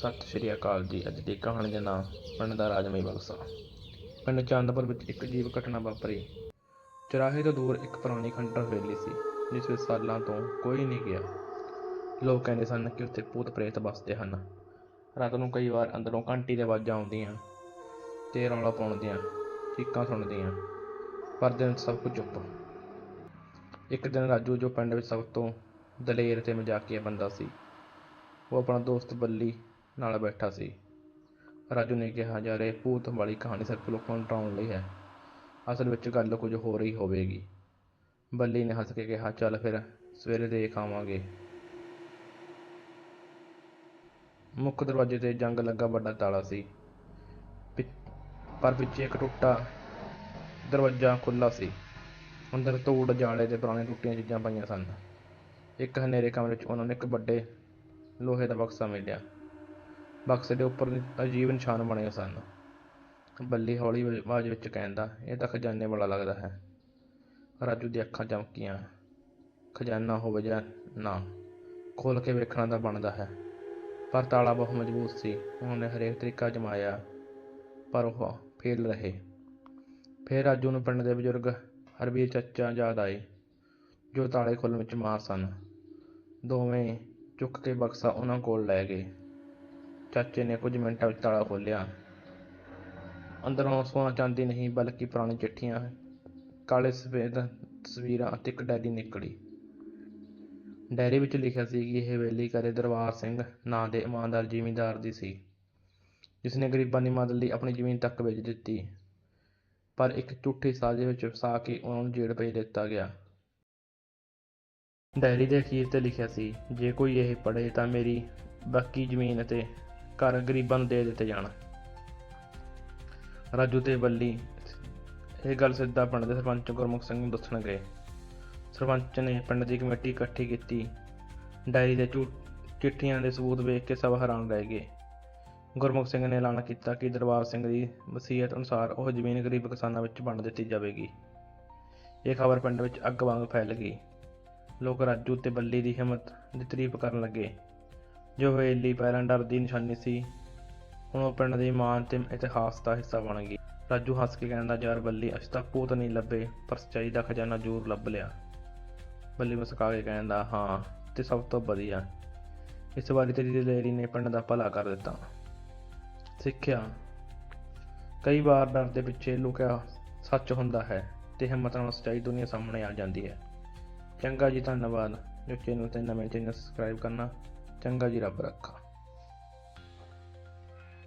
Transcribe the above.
ਸਤਿ ਸ਼੍ਰੀ ਅਕਾਲ ਜੀ। ਅੱਜ ਦੀ ਕਹਾਣੀ ਦਾ ਨਾਮ ਪਿੰਡ ਦਾ ਰਾਜਮਈ ਬਕਸਾ। ਪਿੰਡ ਚੰਦਪੁਰ ਵਿੱਚ ਇੱਕ ਜੀਵ ਘਟਨਾ ਵਾਪਰੀ। ਚੁਰਾਹੇ ਤੋਂ ਦੂਰ ਇੱਕ ਪੁਰਾਣੀ ਖੰਡਰ ਹਵੇਲੀ ਸੀ, ਜਿਸ ਵਿੱਚ ਸਾਲਾਂ ਤੋਂ ਕੋਈ ਨਹੀਂ ਗਿਆ। ਲੋਕ ਕਹਿੰਦੇ ਸਨ ਕਿ ਉੱਥੇ ਭੂਤ ਪ੍ਰੇਤ ਵੱਸਦੇ ਹਨ। ਰਾਤ ਨੂੰ ਕਈ ਵਾਰ ਅੰਦਰੋਂ ਘੰਟੀ ਦੀ ਆਵਾਜ਼ਾਂ ਆਉਂਦੀਆਂ, ਤੇ ਰੌਲਾ ਪਾਉਂਦੀਆਂ, ਚੀਕਾਂ ਸੁਣਦੀਆਂ, ਪਰ ਦਿਨ ਸਭ ਕੁਝ ਚੁੱਪ। ਇੱਕ ਦਿਨ ਰਾਜੂ, ਜੋ ਪਿੰਡ ਵਿੱਚ ਸਭ ਤੋਂ ਦਲੇਰ ਤੇ ਮਜ਼ਾਕੀਆ ਬੰਦਾ ਸੀ, ਉਹ ਆਪਣਾ ਦੋਸਤ ਬੱਲੀ ਨਾਲ ਬੈਠਾ ਸੀ। ਰਾਜੂ ਨੇ ਕਿਹਾ ਯਾਰ ਇਹ ਭੂਤ ਵਾਲੀ ਕਹਾਣੀ ਸਿਰਫ ਲੋਕਾਂ ਨੂੰ ਡਰਾਉਣ ਲਈ ਹੈ। ਅਸਲ ਵਿੱਚ ਗੱਲ ਕੁਝ ਹੋਰ ਹੀ ਹੋਵੇਗੀ। ਬੱਲੀ ਨੇ ਹੱਸ ਕੇ ਕਿਹਾ, ਚੱਲ ਫਿਰ, ਸਵੇਰੇ ਦੇਖ ਆਵਾਂਗੇ। ਮੁੱਖ ਦਰਵਾਜ਼ੇ ਤੇ ਜੰਗ ਲੱਗਾ ਵੱਡਾ ਤਾਲਾ ਸੀ। ਪਿ- ਪਰ ਪਿੱਛੇ ਇੱਕ ਟੁੱਟਾ ਦਰਵਾਜ਼ਾ ਖੁੱਲਾ ਸੀ। ਅੰਦਰ ਧੂੜ, ਜਾਲੇ ਤੇ ਪੁਰਾਣੇ ਟੁੱਟੀਆਂ ਚੀਜ਼ਾਂ ਪਈਆਂ ਸਨ। ਇੱਕ ਹਨੇਰੇ ਕਮਰੇ ਵਿੱਚ ਉਹਨਾਂ ਨੇ ਇੱਕ ਵੱਡੇ ਲੋਹੇ ਦਾ ਬਕਸਾ ਮਿਲਿਆ। ਬਕਸੇ ਦੇ ਉੱਪਰ ਅਜੀਬ ਨਿਸ਼ਾਨ ਬਣੇ ਸਨ। ਬੱਲੀ ਹੌਲੀ ਆਵਾਜ਼ ਵਿੱਚ ਕਹਿੰਦਾ, ਇਹ ਤਾਂ ਖਜ਼ਾਨੇ ਵਾਲਾ ਲੱਗਦਾ ਹੈ। ਰਾਜੂ ਦੀਆਂ ਅੱਖਾਂ ਚਮਕੀਆਂ। ਖਜ਼ਾਨਾ ਹੋਵੇ ਜਾਂ ਨਾ ਖੋਲ ਕੇ ਵੇਖਣਾ ਤਾਂ ਬਣਦਾ ਹੈ। ਪਰ ਤਾਲਾ ਬਹੁਤ ਮਜ਼ਬੂਤ ਸੀ। ਉਹਨੇ ਹਰੇਕ ਤਰੀਕਾ ਜਮਾਇਆ ਪਰ ਉਹ ਫੇਲ ਰਹੇ। ਫਿਰ ਰਾਜੂ ਨੂੰ ਪਿੰਡ ਦੇ ਬਜ਼ੁਰਗ ਹਰਬੀਰ ਚੱਚਾ ਯਾਦ ਆਏ, ਜੋ ਤਾਲੇ ਖੋਲ੍ਹਣ ਵਿੱਚ ਮਾਹਰ ਸਨ। ਦੋਵੇਂ ਚੁੱਕ ਕੇ ਬਕਸਾ ਉਹਨਾਂ ਕੋਲ ਲੈ ਗਏ। ਚਾਚੇ ਨੇ ਕੁਝ ਮਿੰਟਾਂ ਵਿੱਚ ਤਾਲਾ ਖੋਲ੍ਹਿਆ। ਅੰਦਰੋਂ ਸੋਨਾ ਚਾਂਦੀ ਨਹੀਂ, ਬਲਕਿ ਪੁਰਾਣੀ ਚਿੱਠੀਆਂ, ਕਾਲੇ ਸਫੇਦ ਤਸਵੀਰਾਂ ਅਤੇ ਇੱਕ ਡਾਇਰੀ ਨਿਕਲੀ। ਡਾਇਰੀ ਵਿੱਚ ਲਿਖਿਆ ਸੀ ਕਿ ਇਹ ਹਵੇਲੀ ਕਰੇ ਦਰਬਾਰ ਸਿੰਘ ਨਾਂ ਦੇ ਇਮਾਨਦਾਰ ਜ਼ਿਮੀਂਦਾਰ ਦੀ ਸੀ ਜਿਸ ਨੇ ਗਰੀਬਾਂ ਦੀ ਮਦਦ ਲਈ ਆਪਣੀ ਜ਼ਮੀਨ ਤੱਕ ਵੇਚ ਦਿੱਤੀ। ਪਰ ਇੱਕ ਝੂਠੀ ਸਾਜ਼ਿਸ਼ ਵਿੱਚ ਫਸਾ ਕੇ ਉਹਨਾਂ ਨੂੰ ਜੇਲ੍ਹ ਭੇਜ ਦਿੱਤਾ ਗਿਆ। ਡਾਇਰੀ ਦੇ ਅਖੀਰ ਤੇ ਲਿਖਿਆ ਸੀ, ਜੇ ਕੋਈ ਇਹ ਪੜ੍ਹੇ ਤਾਂ ਮੇਰੀ ਬਾਕੀ ਜ਼ਮੀਨ ਅਤੇ ਘਰ ਗਰੀਬਾਂ ਨੂੰ ਦੇ ਦਿੱਤੇ ਜਾਣ। ਰਾਜੂ ਤੇ ਬੱਲੀ ਇਹ ਗੱਲ ਸਿੱਧਾ ਪਿੰਡ ਦੇ ਸਰਪੰਚ ਗੁਰਮੁਖ ਸਿੰਘ ਨੂੰ ਦੱਸਣ ਗਏ। ਸਰਪੰਚ ਨੇ ਪਿੰਡ ਦੀ ਕਮੇਟੀ ਇਕੱਠੀ ਕੀਤੀ। ਡਾਇਰੀ ਦੇ ਝੂਠ ਚਿੱਠੀਆਂ ਦੇ ਸਬੂਤ ਵੇਖ ਕੇ ਸਭ ਹੈਰਾਨ ਰਹਿ ਗਏ। ਗੁਰਮੁਖ ਸਿੰਘ ਨੇ ਐਲਾਨ ਕੀਤਾ ਕਿ ਦਰਬਾਰ ਸਿੰਘ ਦੀ ਵਸੀਅਤ ਅਨੁਸਾਰ ਉਹ ਜ਼ਮੀਨ ਗਰੀਬ ਕਿਸਾਨਾਂ ਵਿੱਚ ਵੰਡ ਦਿੱਤੀ ਜਾਵੇਗੀ। ਇਹ ਖਬਰ ਪਿੰਡ ਵਿੱਚ ਅੱਗ ਵਾਂਗ ਫੈਲ ਗਈ। ਲੋਕ ਰਾਜੂ ਤੇ ਬੱਲੀ ਦੀ ਹਿੰਮਤ ਦੀ ਤਾਰੀਫ ਕਰਨ ਲੱਗੇ। ਜੋ ਹਵੇਲੀ ਪਹਿਲਾਂ ਡਰ ਦੀ ਨਿਸ਼ਾਨੀ ਸੀ, ਹੁਣ ਉਹ ਪਿੰਡ ਦੀ ਮਾਨ ਤੇ ਇਤਿਹਾਸ ਦਾ ਹਿੱਸਾ ਬਣ ਗਈ। ਰਾਜੂ ਹੱਸ ਕੇ ਕਹਿੰਦਾ, ਯਾਰ ਬੱਲੀ ਅਸੀਂ ਤਾਂ ਭੂਤ ਨਹੀਂ ਲੱਭੇ, ਪਰ ਸੱਚਾਈ ਦਾ ਖਜ਼ਾਨਾ ਜ਼ਰੂਰ ਲੱਭ ਲਿਆ। ਬੱਲੀ ਮੁਸਕਾ ਕੇ ਕਹਿੰਦਾ, ਹਾਂ, ਤੇ ਸਭ ਤੋਂ ਵਧੀਆ। ਇਸ ਵਾਰੀ ਤੇਰੀ ਦਲੇਰੀ ਨੇ ਪਿੰਡ ਦਾ ਭਲਾ ਕਰ ਦਿੱਤਾ। ਸਿੱਖਿਆ। ਕਈ ਵਾਰ ਡਰ ਦੇ ਪਿੱਛੇ ਲੁਕਿਆ ਸੱਚ ਹੁੰਦਾ ਹੈ ਤੇ ਹਿੰਮਤ ਨਾਲ ਸੱਚਾਈ ਦੁਨੀਆ ਸਾਹਮਣੇ ਆ ਜਾਂਦੀ ਹੈ। ਚੰਗਾ ਜੀ, ਧੰਨਵਾਦ। ਜੋ ਚੈਨਲ ਤੇ ਨਵੇਂ ਚੈਨਲ ਸਬਸਕ੍ਰਾਈਬ ਕਰਨਾ। ਚੰਗਾ ਜੀ ਰੱਬ ਰੱਖਾ।